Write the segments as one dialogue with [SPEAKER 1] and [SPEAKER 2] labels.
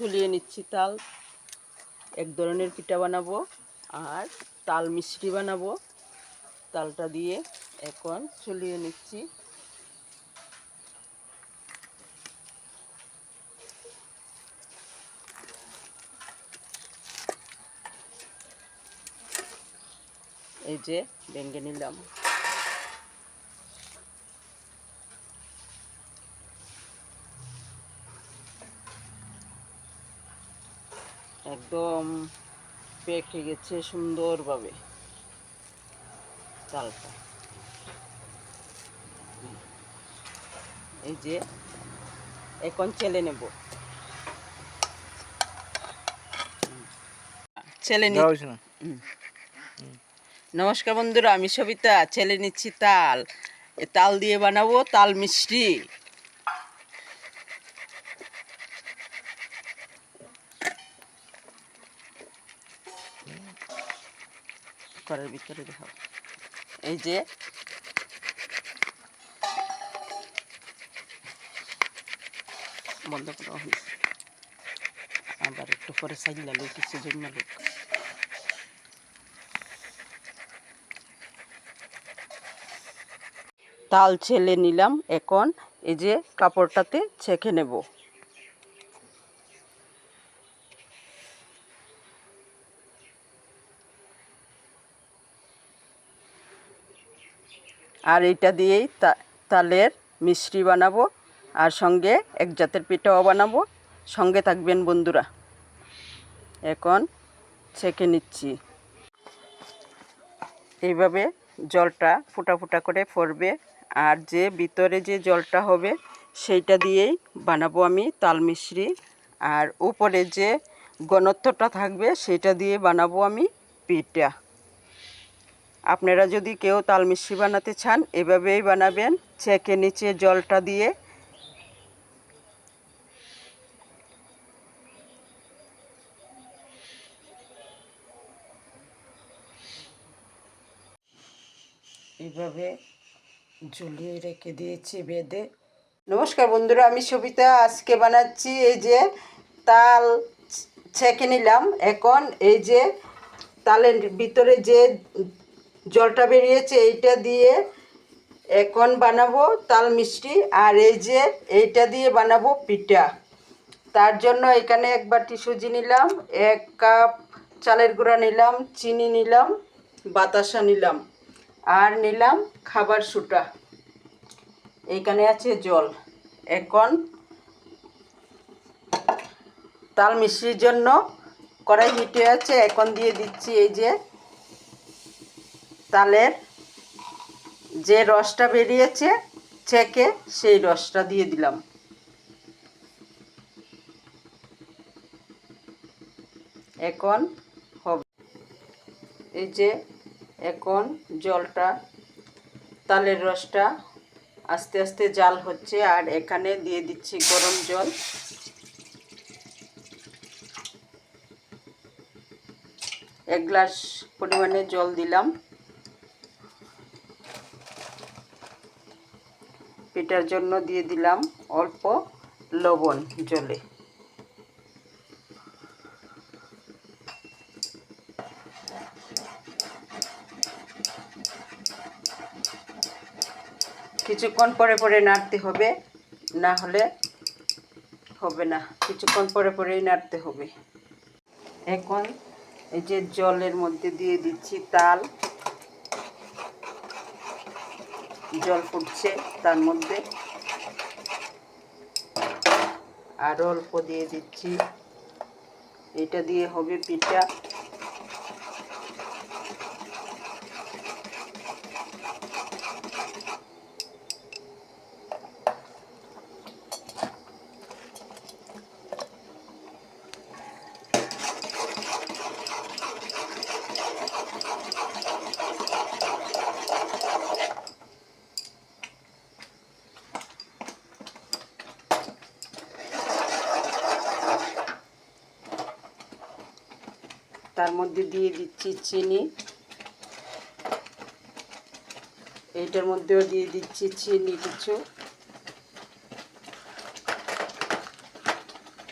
[SPEAKER 1] চলিয়ে নিচ্ছি তাল। এক ধরনের পিঠা বানাবো আর তাল মিষ্টি বানাবো। তালটা দিয়ে এখন চলিয়ে নিচ্ছি। এই যে ভেঙে নিলাম। একদম পেকে গেছে সুন্দরভাবে তালটা এই যে এখন চেলে নেব। চেলে নমস্কার বন্ধুরা আমি সবিতা। ছেলে নিচ্ছি তাল। তাল দিয়ে বানাবো তাল মিষ্টি। করার ভিতরে দেখো এই যে বন্ধ করা হয়েছে। আবার একটু পরে সাইড লালো কিছু জন্য লোক তাল ছেলে নিলাম, এখন এই যে কাপড়টাতে ছেঁকে নেব। আর এইটা দিয়েই তালের মিষ্টি বানাবো আর সঙ্গে এক জাতের পিঠাও বানাবো। সঙ্গে থাকবেন বন্ধুরা। এখন ছেঁকে নিচ্ছি। এইভাবে জলটা ফুটা ফুটা করে পড়বে আর যে ভিতরে যে জলটা হবে সেইটা দিয়েই বানাবো আমি তাল মিশ্রি আর উপরে যে ঘনত্বটা থাকবে সেটা দিয়ে বানাবো আমি পিঠা। আপনারা যদি কেউ তাল মিশ্রি বানাতে চান, এভাবেই বানাবেন। ছেঁকে নিচে জলটা দিয়ে। এইভাবে ঝুলিয়ে রেখে দিয়েছি বেঁধে। নমস্কার বন্ধুরা, আমি সবিতা। আজকে বানাচ্ছি এই যে তাল ছেঁকে নিলাম। এখন এই যে তালের ভিতরে যে জলটা বেরিয়েছে, এইটা দিয়ে এখন বানাবো তাল মিষ্টি, আর এই যে এইটা দিয়ে বানাবো পিঠা। তার জন্য এখানে এক বাটি সুজি নিলাম, এক কাপ চালের গুঁড়া নিলাম, চিনি নিলাম, বাতাসা নিলাম, আর নিলাম খাবার সুটা। এইখানে আছে জল। এখন তাল মিষ্টির জন্য কড়াই হিটে আছে, এখন দিয়ে দিচ্ছি এই যে তালের যে রসটা বেরিয়েছে ছেঁকে সেই রসটা দিয়ে দিলাম। এখন হবে। এই যে এখন জলটা, তালের রসটা আস্তে আস্তে জাল হচ্ছে আর এখানে দিয়ে দিচ্ছি গরম জল। এক গ্লাস পরিমাণে জল দিলাম। পিঠার জন্য দিয়ে দিলাম অল্প লবণ জলে। কিছুক্ষণ পরে পরে নাড়তে হবে, না হলে হবে না। কিছুক্ষণ পরে পরেই নাড়তে হবে। এখন এই যে জলের মধ্যে দিয়ে দিচ্ছি তাল। জল ফুটছে তার মধ্যে। আরও অল্প দিয়ে দিচ্ছি। এটা দিয়ে হবে পিঠা তার মধ্যে দিয়ে দিচ্ছি চিনি। এইটার মধ্যেও দিয়ে দিচ্ছি চিনি কিছু।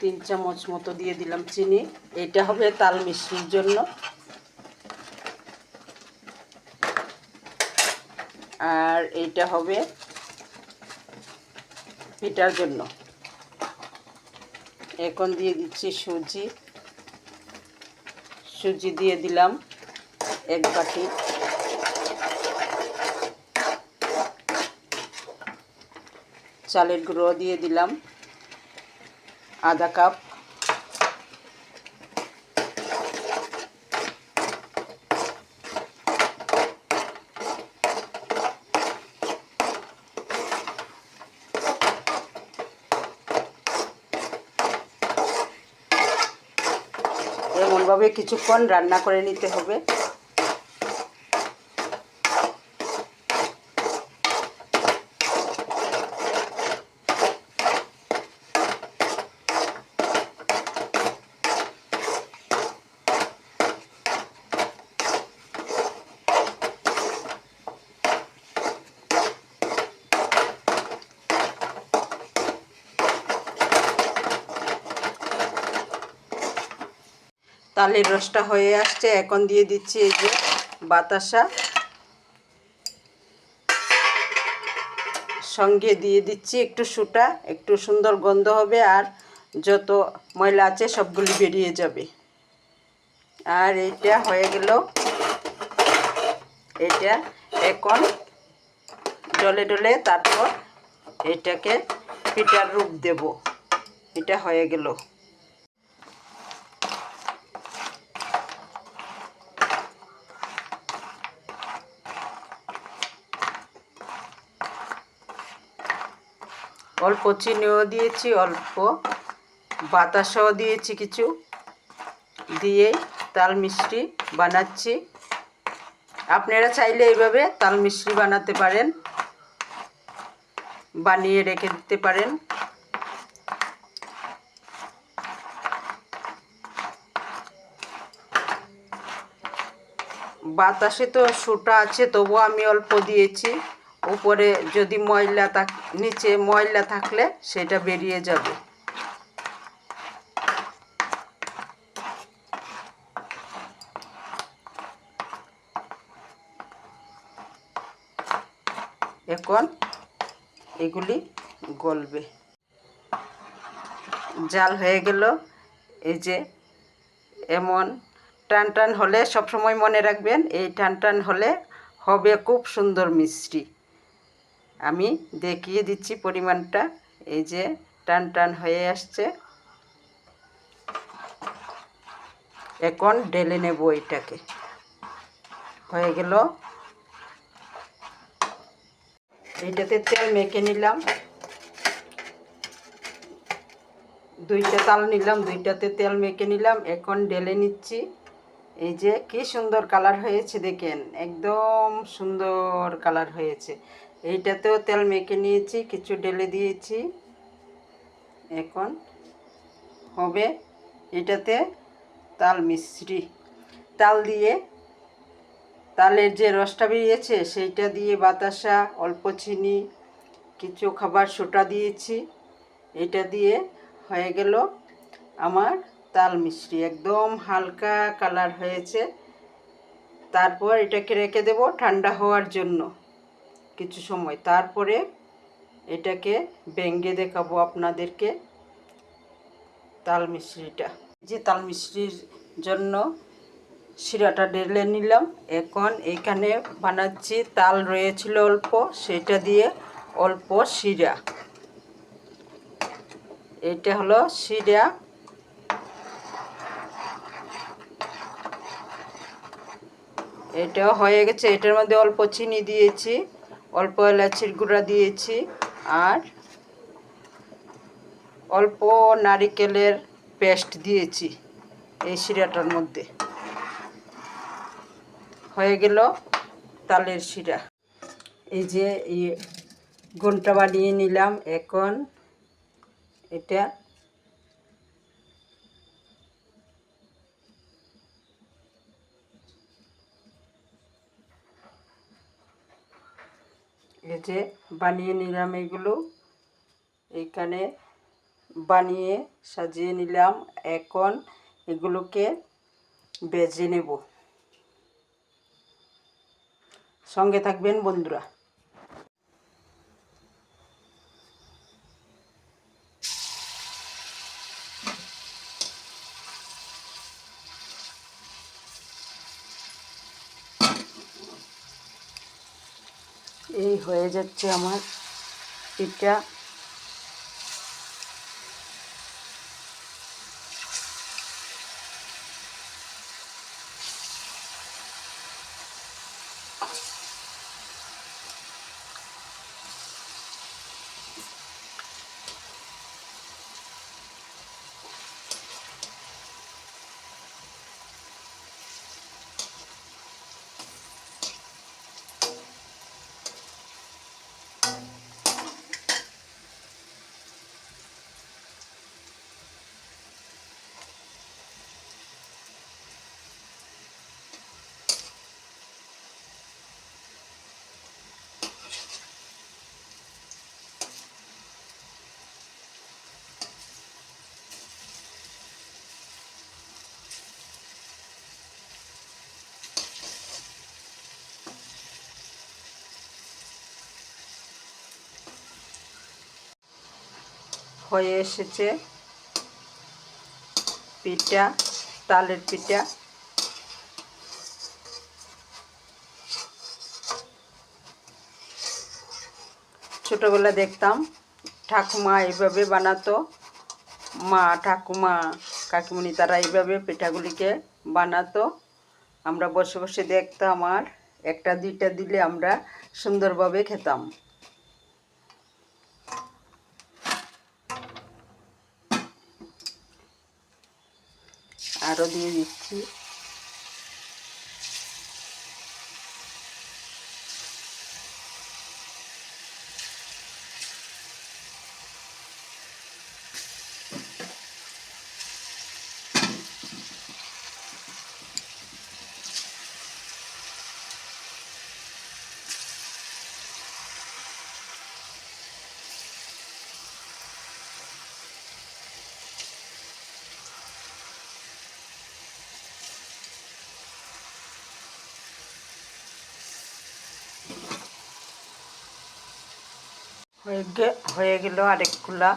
[SPEAKER 1] তিন চামচ মতো দিয়ে দিলাম চিনি। এটা হবে তাল মিশ্রির জন্য। আর এইটা হবে পিঠার জন্য। এখন দিয়ে দিচ্ছি সুজি। সুজি দিয়ে দিলাম এক বাটি। চালের গুঁড়ো দিয়ে দিলাম। আধা কাপ। কিছুক্ষণ রান্না করে নিতে হবে। তালের রসটা হয়ে আসছে, এখন দিয়ে দিচ্ছি এই যে বাতাসা। সঙ্গে দিয়ে দিচ্ছি একটু সুটা, একটু সুন্দর গন্ধ হবে আর যত ময়লা আছে সবগুলি বেরিয়ে যাবে। আর এটা হয়ে গেল এটা এখন ডলে ডলে তারপর এটাকে পিঠার রূপ দেব। এটা হয়ে গেল। অল্প চিনিও দিয়েছি, অল্প বাতাসাও দিয়েছি কিছু। দিয়ে তাল মিষ্টি বানাচ্ছি। আপনারা চাইলে এইভাবে তাল মিষ্টি বানাতে পারেন, বানিয়ে রেখে দিতে পারেন। বাতাসে তো সুটা আছে তবু আমি অল্প দিয়েছি। উপরে যদি ময়লা থাক, নিচে ময়লা থাকলে সেটা বেরিয়ে যাবে। এখন এগুলি গলবে। জাল হয়ে গেল। এই যে এমন টান টান হলে সবসময় মনে রাখবেন, এই টান টান হলে হবে খুব সুন্দর মিষ্টি। আমি দেখিয়ে দিচ্ছি পরিমাণটা। এই যে টান টান হয়ে আসছে। এখন ঢেলে নেব এটাকে। হয়ে গেল। এইটাতে তেল মেখে নিলাম। দুইটা তাল নিলাম, দুইটাতে তেল মেখে নিলাম। এখন ঢেলে নিচ্ছি। এই যে কি সুন্দর কালার হয়েছে দেখেন। একদম সুন্দর কালার হয়েছে। এইটাতেও তেল মেখে নিয়েছি, কিছু ঢেলে দিয়েছি। এখন হবে এটাতে তাল মিশ্রি। তাল দিয়ে তালের যে রসটা বেরিয়েছে সেইটা দিয়ে বাতাসা, অল্প চিনি, কিছু খাবার সোটা দিয়েছি। এটা দিয়ে হয়ে গেল আমার তাল মিশ্রি। একদম হালকা কালার হয়েছে। তারপর এটাকে রেখে দেব ঠান্ডা হওয়ার জন্য। কিছু সময়। তারপরে এটাকে ব্যঙ্গে দেখাবো আপনাদেরকে তাল মিশ্রিটা যে তাল মিশ্রির জন্য শিরাটা ঢেলে নিলাম। এখন এখানে বানাচ্ছি তাল রয়েছিল অল্প, সেটা দিয়ে অল্প শিরা। এটা হলো শিরা। এটাও হয়ে গেছে। এটার মধ্যে অল্প চিনি দিয়েছি। অল্প এলাচির গুঁড়া দিয়েছি আর অল্প নারিকেলের পেস্ট দিয়েছি এই শিরাটার মধ্যে। হয়ে গেল তালের শিরা। এই যে ঘণ্টা বানিয়ে নিলাম, এখন এটা এই যে বানিয়ে নিলাম এগুলো। এখানে বানিয়ে সাজিয়ে নিলাম। এখন এগুলোকে বেজে নেব। সঙ্গে থাকবেন বন্ধুরা। এই হয়ে যাচ্ছে আমার পিঠা হয়ে এসেছে। পিঠা, তালের পিঠা। ছোটোবেলা দেখতাম ঠাকুমা এইভাবে বানাতো। মা, ঠাকুমা, কাকিমণি তারা এইভাবে পিঠাগুলিকে বানাতো। আমরা বসে বসে দেখতাম আর একটা, দুইটা দিলে আমরা সুন্দরভাবে খেতাম। আরও দিয়ে দিচ্ছি। হয়ে হয়ে গেল আরেকগুলা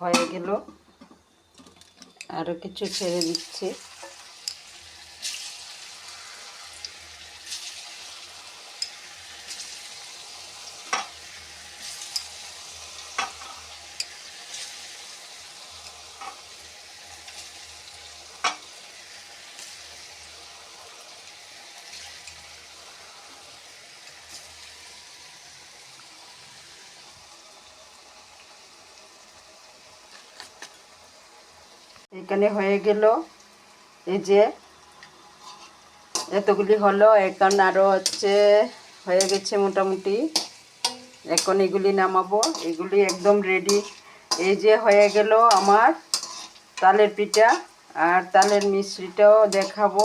[SPEAKER 1] হয়ে গেল। আরও কিছু ছেড়ে দিচ্ছি। এখানে হয়ে গেল। এই যে এতগুলি হলো, এখন আরও হচ্ছে হয়ে গেছে মোটামুটি। এখন এগুলি নামাবো। এগুলি একদম রেডি এই যে হয়ে গেল আমার তালের পিঠা আর তালের মিশ্রিটাও দেখাবো।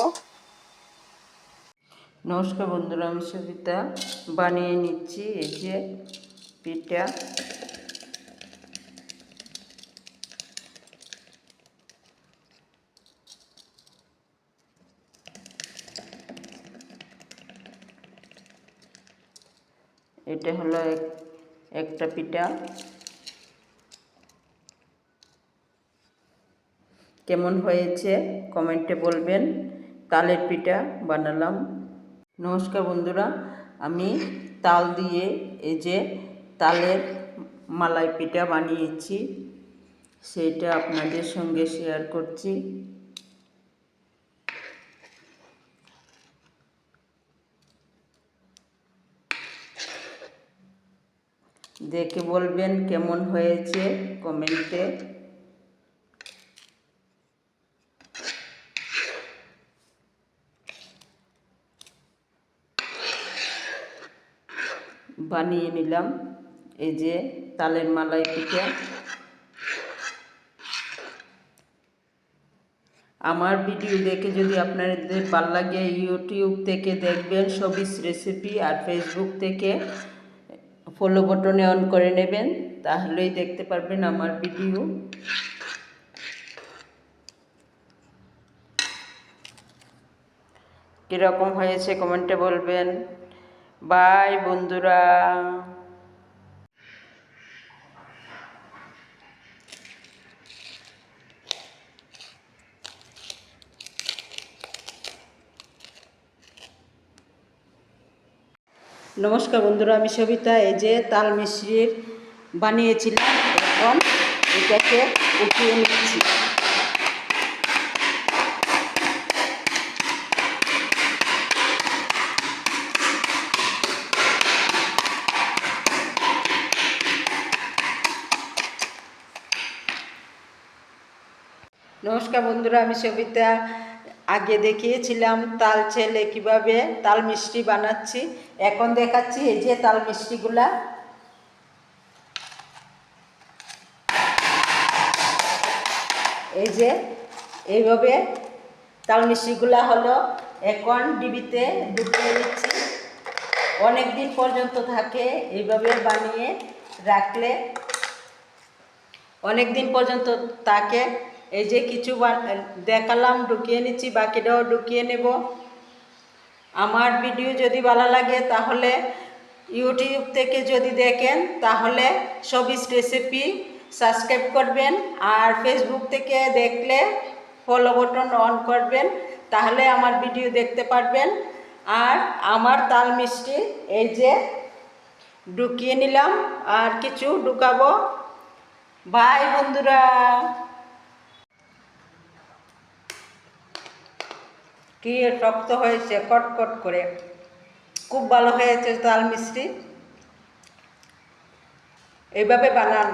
[SPEAKER 1] নমস্কার বন্ধুরা, আমি সবিতা। বানিয়ে নিচ্ছি এই যে পিঠা। এটা হলো এক, একটা পিঠা। কেমন হয়েছে কমেন্টে বলবেন। তালের পিঠা বানালাম। নমস্কার বন্ধুরা, আমি তাল দিয়ে এই যে তালের মালাই পিঠা বানিয়েছি সেইটা আপনাদের সঙ্গে শেয়ার করছি। দেখে বলবেন কেমন হয়েছে কমেন্টে। বানিয়ে নিলাম, এই যে তালের মালাই পিঠা। আমার ভিডিও দেখে যদি আপনাদের ভালো লাগে, ইউটিউব থেকে দেখবেন সবিস রেসিপি আর ফেসবুক থেকে। ফলো বটনে অন করে নেবেন, তাহলেই দেখতে পারবেন আমার ভিডিও কীরকম হয়েছে কমেন্টে বলবেন। বাই বন্ধুরা। নমস্কার বন্ধুরা, আমি সবিতা। এই যে তাল মিশ্রির বানিয়েছিলাম এখন এটাকে উঠিয়ে নিচ্ছি। নমস্কার বন্ধুরা, আমি সবিতা। আগে দেখিয়েছিলাম তাল ছেলে কীভাবে তাল মিষ্টি বানাচ্ছি, এখন দেখাচ্ছি এই যে তাল মিষ্টিগুলা। এই যে এইভাবে তাল মিষ্টিগুলা হলো, এখন ডিবিতে ঢুকিয়ে দিচ্ছি অনেক দিন পর্যন্ত থাকে, এইভাবে বানিয়ে রাখলে অনেক দিন পর্যন্ত তাকে এই যে কিছু দেখালাম, ঢুকিয়ে নিচ্ছি, বাকিটাও ঢুকিয়ে নেব। আমার ভিডিও যদি ভালো লাগে, তাহলে ইউটিউব থেকে যদি দেখেন, তাহলে সবিস রেসিপি সাবস্ক্রাইব করবেন। আর ফেসবুক থেকে দেখলে ফলো বটন অন করবেন, তাহলে আমার ভিডিও দেখতে পারবেন। আর আমার তাল মিষ্টি, এই যে ঢুকিয়ে নিলাম, আর কিছু ঢুকাবো। বাই বন্ধুরা। কি শক্ত হয়েছে কটকট করে। খুব ভালো হয়েছে তাল মিষ্টি। এইভাবে বানান।